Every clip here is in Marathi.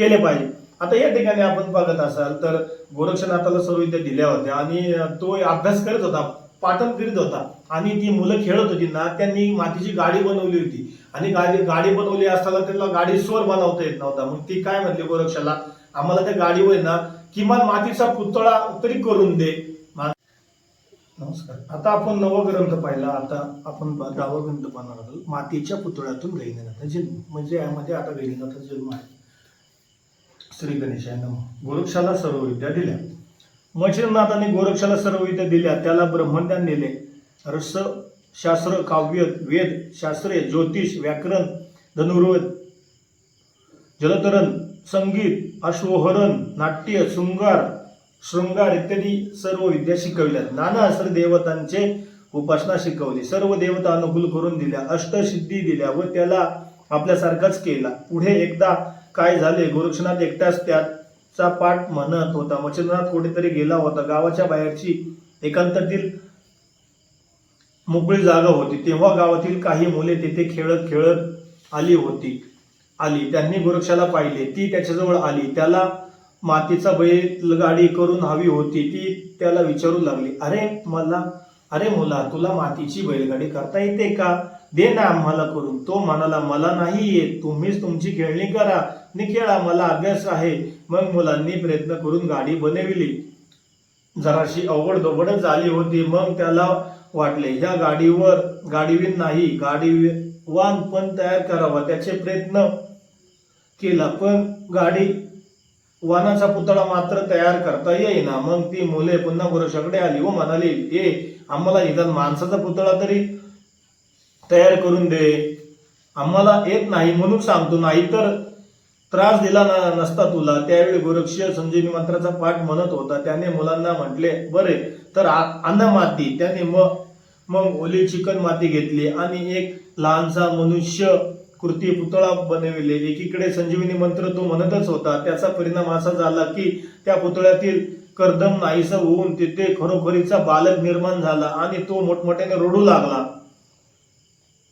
केले पाहिजे. आता या ठिकाणी आपण बघत असाल तर गोरक्षनाथाला सर्व विद्या दिल्या होत्या आणि तो अभ्यास करत होता पाठन करीत होता. आणि ती मुलं खेळत होती ना त्यांनी मातीची गाडी बनवली होती. आणि गाडी गाडी बनवली असताना त्यांना गाडी स्वर बनवता येत नव्हता. मग ती काय म्हणली गोरक्षाला? आम्हाला त्या गाडीवर ना किमान मातीचा पुतळा तरी करून दे. नमस्कार. आता आपण नवग्रंथ पाहिला. आता आपण ब- दहावा ग्रंथ पाहणार आहोत. मातीच्या पुतळ्यातून गहिनीनाथा जन्म. म्हणजे यामध्ये आता गहिनीनाथा जन्म आहे. श्री गणेशाय गोरक्षाला सर्व विद्या दिल्या. मच्छिंद्रनाथाने गोरक्षाला सर्व विद्या दिल्या. त्याला ब्रह्मज्ञान दिले रस शास्त्र काव्य वेद शास्त्रे ज्योतिष व्याकरण धनुर्वेद जलतरण संगीत अश्वहरण नाट्य शृंगार शृंगार इत्यादी सर्व विद्या शिकविल्या. नाना अस्त्र देवतांचे उपासना शिकवली. सर्व देवता अनुकूल करून दिल्या. अष्टसिद्धी दिल्या व त्याला आपल्यासारखाच केला. पुढे एकदा काय झाले? गोरक्षनाथ एकटाच त्याचा पाठ म्हणत होता. मच्छिंद्रनाथ कुठेतरी गेला होता. गावाच्या बाहेरची एकांतातील मोकळी जागा होती. तेव्हा गावातील काही मुले तिथे खेळत खेळत आली होती. आली. त्यांनी गोरक्षाला पाहिले. ती त्याच्याजवळ आली. त्याला मातीचा बैलगाडी करून हवी होती. ती त्याला विचारू लागली अरे मला अरे मुला तुला मातीची बैलगाडी करता येते का? दे ना आम्हाला करून. तो म्हणाला मला नाही येत. तुम्हीच तुमची खेळणी करा. निखेळा मला अभ्यास आहे. मग मुलांनी प्रयत्न करून गाडी बनविली. जराशी अवघड दवडच झाली होती. मग त्याला वाटले ह्या गाडीवर गाडीवीन नाही गाडी वाहन पण तयार करावा. त्याचे प्रयत्न केला पण गाडी वानाचा पुतळा मात्र तयार करता येईना. मग ती मुले पुन्हा गुरुशाकडे आली व म्हणाली ए आम्हाला निदान माणसाचा पुतळा तरी तयार करून दे. आम्हाला येत नाही म्हणून सांगतो. नाही तर त्रास दिला ना नसता तुला. त्यावेळी गोरक्ष संजीवनी मंत्राचा पाठ म्हणत होता. त्याने मुलांना म्हटले बरे तर आ- माती. त्याने मग मग ओली चिकन माती घेतली आणि एक लहानसा मनुष्य कृती पुतळा बनविले. एकीकडे संजीवनी मंत्र तो म्हणतच होता. त्याचा परिणाम असा झाला की त्या पुतळ्यातील कर्दम नाहीसा होऊन तिथे खरोखरीचा बालक निर्माण झाला आणि तो मोठमोठ्याने रडू लागला.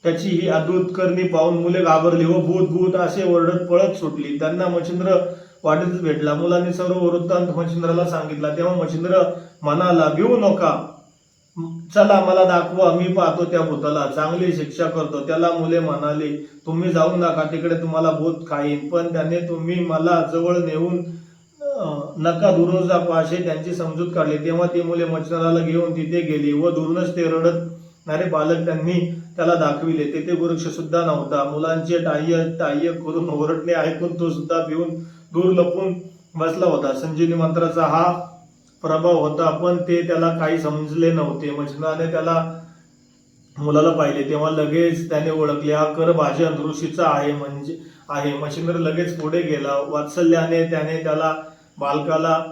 त्याची ही अद्भुत करणी पाहून मुले घाबरली व भूत भूत असे ओरडत पळत सुटली. त्यांना मच्छिंद्र वाटेतच भेटला. मुलांनी सर्व वृत्तांत मच्छिंद्राला सांगितला. तेव्हा मच्छिंद्र म्हणाला भिवू नका. चला मला दाखवा. मी पाहतो त्या भूताला. चांगली शिक्षा करतो. त्याला मुले म्हणाली तुम्ही जाऊ नका. तिकडे तुम्हाला भूत खाईन. पण त्याने तुम्ही मला जवळ नेऊन नका दुरोजा असे त्यांची समजूत काढली. तेव्हा ती मुले मच्छिंद्राला घेऊन तिथे गेली व दुरूनच ते रडत बालक त्यांनी त्याला दाखविले. तेथे वृक्ष सुद्धा नव्हता. मुलांचे टाह्य टाह्य करून ओरडणे ऐकून तो सुद्धा भिवून दूर लपून बसला होता. संजीवनी मंत्राचा हा प्रभाव होता पण ते त्याला काही समजले नव्हते. मजनाने त्याला मुलाला पाहिले. तेव्हा लगेच त्याने ओळखले हा कर भाजन ऋषीचा आहे म्हणजे आहे. मच्छिंद्र लगेच पुढे गेला. वात्सल्याने त्याने त्याला बालकाला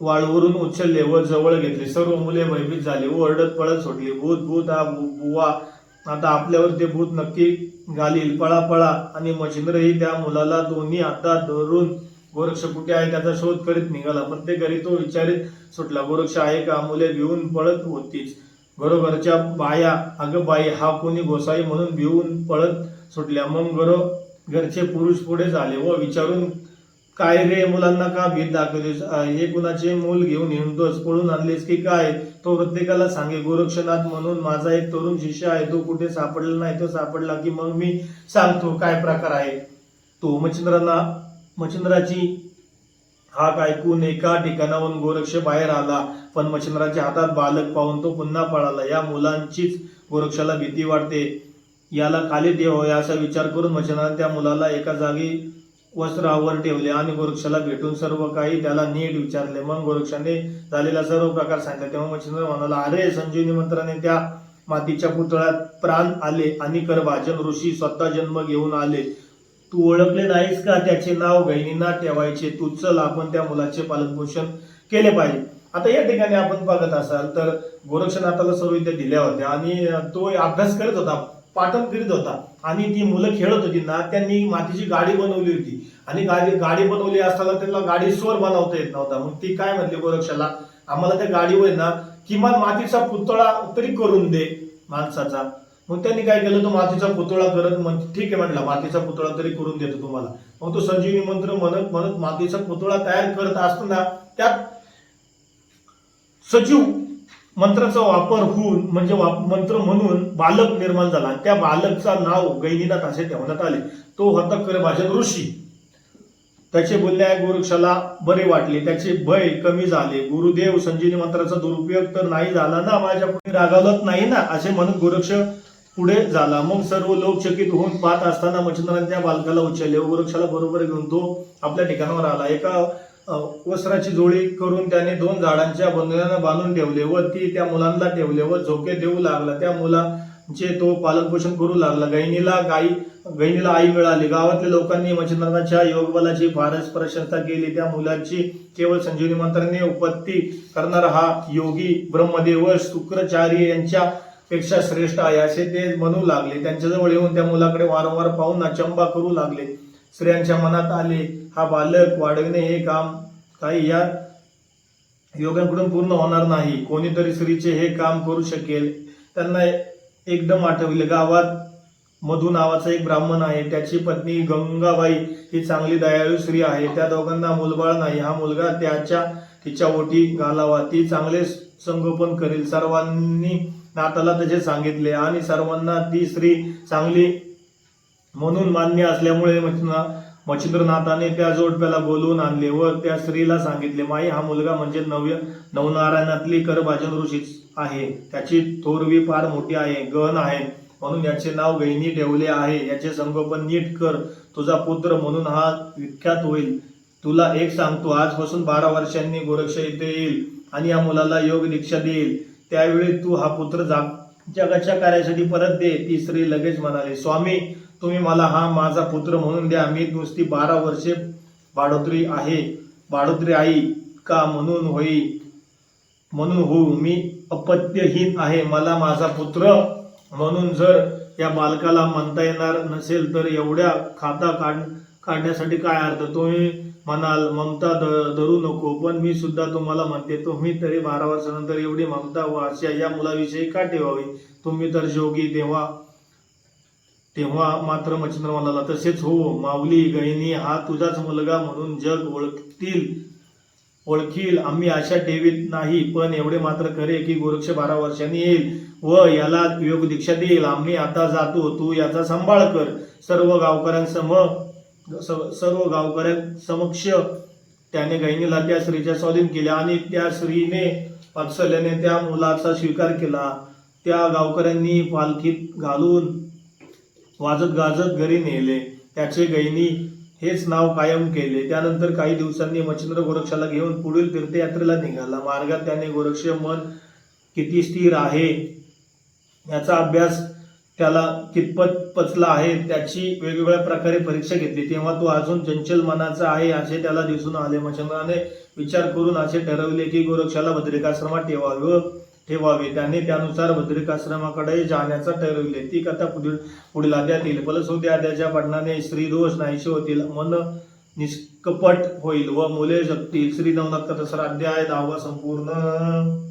वाळवरून उचलले व जवळ घेतले. सर्व मुले भयभीत झाली. व ओरडत पळत सुटली. भूत भूत हा बुवा. आता आपल्यावर ते भूत नक्की घालील. पळा पळा. आणि मच्छिंद्रही त्या मुलाला दोन्ही हातात धरून गोरक्ष कुठे आहे? त्याचा शोध करीत निघाला. प्रत्येक घरी तो विचारित सुटला. गोरक्ष आहे का? मुले भिवून पळत होतीच. घरोघरच्या बाया अगं बाई हा कोणी गोसाई म्हणून भिवून पळत सुटल्या. मग घरो घरचे पुरुष पुढे झाले व विचारून काय रे मुलांना का भीत दाखवलीस हे कुणाचे मूल घेऊन हिंडतोस पळून आणलीस की काय? तो प्रत्येकाला सांगे गोरक्षनाथ म्हणून माझा एक तरुण शिष्य आहे तो कुठे सापडला नाही तो सापडला की मग मी सांगतो काय प्रकार आहे. तो मच्छिंद्रांना मच्छिंद्राची हाक ऐकून एका ठिकाणाहून गोरक्ष बाहेर आला पण मच्छिंद्राच्या हातात बालक पाहून तो पुन्हा पळाला. या मुलांचीच गोरक्षाला भीती वाटते. याला खाली ठेवावे असा विचार करून मच्छिंद्राने त्या मुलाला एका जागी वस्त्रावर ठेवले आणि गोरक्षाला भेटून सर्व काही त्याला नीट विचारले. मग गोरक्षाने झालेला सर्व प्रकार सांगितला. तेव्हा मच्छिंद्र म्हणाला अरे संजीवनी मंत्राने त्या मातीच्या पुतळ्यात प्राण आले आणि करभाजन ऋषी स्वतः जन्म घेऊन आले. तू ओळखले नाहीस का? त्याचे नाव बहिणींना ठेवायचे. तू चल आपण त्या मुलाचे पालनपोषण केले पाहिजे. आता या ठिकाणी आपण बघत असाल तर गोरक्षनाथाला सर्व विद्या दिल्या होत्या आणि तो अभ्यास करत होता पाठन करीत होता. आणि ती मुलं खेळत होती ना त्यांनी मातीची गाडी बनवली होती. आणि गाडी गाडी बनवली असताना त्यांना गाडी स्वर बनवता येत नव्हता. मग ती काय म्हणली गोरक्षाला? आम्हाला त्या गाडीवर ना किमान मातीचा पुतळा तरी करून दे माणसाचा. मग त्यांनी काय केलं? तो मातीचा पुतळा करत मग ठीक आहे म्हटला मातीचा पुतळा तरी करून देतो तुम्हाला. मग तो संजीवनी मंत्र म्हणत म्हणत मातीचा पुतळा तयार करत असताना त्यात सजीव मंत्राचा वापर होऊन म्हणजे मंत्र म्हणून बालक निर्माण झाला. आणि त्या बालकचा नाव गैनीनाथ असे ठेवण्यात आले. तो होता खरे भाषेत ऋषी. त्याचे बोलणे गोरक्षाला बरे वाटले. त्याचे भय कमी झाले. गुरुदेव संजीवनी मंत्राचा दुरुपयोग तर नाही झाला ना माझ्या पुढे रागावलत नाही ना असे म्हणून गोरक्ष पुढे झाला. मग सर्व लोक चकित होऊन पाहत असताना मच्छिंद्रांनी त्या बालकाला उचलले. व गोरक्षाला बरोबर घेऊन तो आपल्या ठिकाणावर आला. एका वस्त्राची जोडी करून त्याने दोन झाडांच्या बंधनानं बांधून ठेवले व ती त्या मुलांना ठेवले व झोके देऊ लागला. त्या मुलांचे तो पालनपोषण करू लागला. गहिनीला गाई गहिनीला आई मिळाली. गावातल्या लोकांनी मच्छिंद्रनाथच्या योगबलाची फारच प्रशंसा केली. त्या मुलाची केवळ संजीवनी मंत्राने उपत्ती करणारा हा योगी ब्रह्मदेव व शुक्राचार्य यांच्या पेक्षा श्रेष्ठ आहे असे ते म्हणू लागले. त्यांच्याजवळ येऊन त्या मुलाकडे वारंवार पाहून अचंबा करू लागले. स्त्रियांच्या मनात आले हा बालक वाढविणे हे काम काही या योगांकडून पूर्ण होणार नाही. कोणीतरी स्त्रीचे हे काम करू शकेल. त्यांना एकदम आठवले गावात मधु नावाचा एक ब्राह्मण आहे. त्याची पत्नी गंगाबाई ही चांगली दयाळू स्त्री आहे. त्या दोघांना मुलबाळ नाही. हा मुलगा त्याच्या तिच्या ओटी घालावा. ती चांगले संगोपन करेल. सर्वांनी नाताला त्याचे सांगितले आणि सर्वांना ती स्त्री चांगली म्हणून मान्य असल्यामुळे मच्छिंद्रनाथाने त्या जोडप्याला बोलवून आणले व त्या स्त्रीला सांगितले माई हा मुलगा म्हणजे नव्य नवनारायणातली करभाजन ऋषीच आहे. त्याची थोरवी फार मोठी आहे गहन आहे. म्हणून याचे नाव गैनी ठेवले आहे. याचे संगोपन नीट कर. तुझा पुत्र म्हणून हा विख्यात होईल. तुला एक सांगतो आजपासून बारा वर्षांनी गोरक्ष इथे येईल आणि या मुलाला योग दीक्षा देईल. त्यावेळी तू हा पुत्र जाग जगाच्या कार्यासाठी परत दे. ती स्त्री लगेच म्हणाली स्वामी तुम्ही मला हा माझा पुत्र म्हणून द्या. मी नुसती बारा वर्षे बाडोत्री आहे. बाडोत्री आई का म्हणून होई? म्हणून होऊ. मी अपत्यहीन आहे. मला माझा पुत्र म्हणून जर या बालकाला म्हणता येणार नसेल तर एवढ्या खाता काढ काढण्यासाठी काय अर्थ? तुम्ही म्हणाल ममता ध- धरू नको. पण मी सुद्धा तुम्हाला म्हणते तुम्ही तरी बारा वर्षानंतर एवढी ममता व आशा या मुलाविषयी का ठेवावी? तुम्ही तर जोगी तेव्हा तेव्हा मात्र मच्छिंद्र म्हणाला तसेच हो माऊली गहिनी हा तुझाच मुलगा म्हणून जग ओळखतील ओळखील. आम्ही आशा ठेवीत नाही पण एवढे मात्र खरे की गोरक्ष बारा वर्षांनी येईल व याला योग दीक्षा देईल. आम्ही आता जातो तू याचा सांभाळ कर. सर्व गावकऱ्यांसम स- सर्व गावकऱ्यांसमक्ष त्याने गहिनीला त्या स्त्रीच्या स्वाधीन केल्या आणि त्या स्त्रीने वात्सल्याने त्या मुलाचा स्वीकार केला. त्या गावकऱ्यांनी पालखीत घालून वाजत गाजत घरी नेले. त्याचे गैनी हेच नाव कायम केले. त्यानंतर काही दिवसांनी मच्छिंद्र गोरक्षाला घेऊन पुढील तीर्थयात्रेला निघाला. मार्गात त्याने गोरक्ष मन किती स्थिर आहे याचा अभ्यास त्याला कितपत पचला आहे त्याची वेगवेगळ्या प्रकारे परीक्षा घेतली. तेव्हा तो अजून चंचल मनाचा आहे असे त्याला दिसून आले. मच्छिंद्राने विचार करून असे ठरवले की गोरक्षाला भद्रिकाश्रमात ठेवावे. व ठेवावे. त्याने त्यानुसार बद्रिकाश्रमाकडे जाण्याचा ठरविले. ती कथा पुढील पुढील अध्यात येईल फलश्रुती अध्याच्या पठणाने स्त्री नाहीसे होतील मन निष्कपट होईल व मुले जगतील. श्री नवनाथ कथा अध्याय दहावा संपूर्ण.